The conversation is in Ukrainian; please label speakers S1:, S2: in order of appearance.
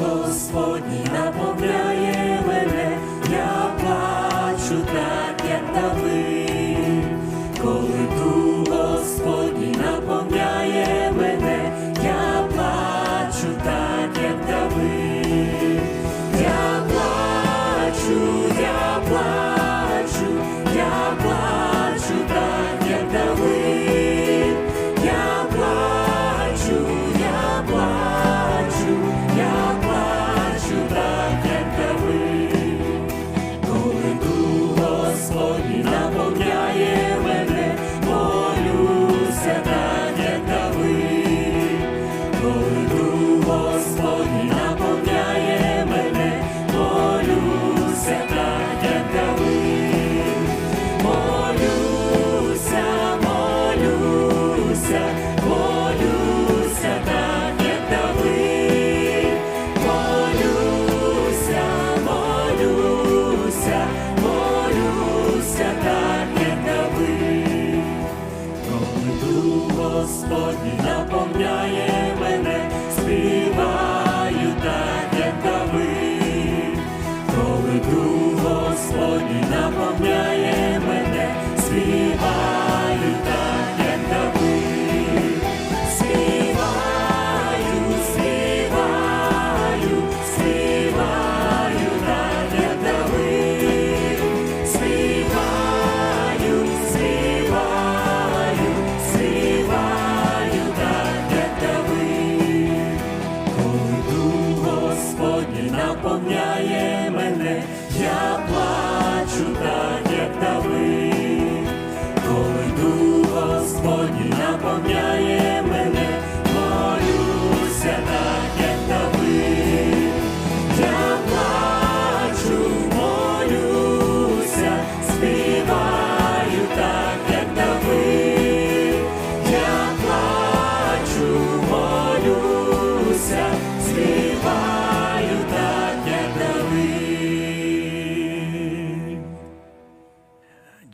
S1: Господній наповняє мене, я плачу так, як Давид. Коли Дух Господній наповняє мене, я плачу так, як Давид. Я плачу, я плачу, Дух Господній я плачу так, як Давид. Коли Дух Господній наповняє мене, молюся так, як Давид. Я плачу, молюся, співаю так, як Давид. Я плачу, молюся, співаю.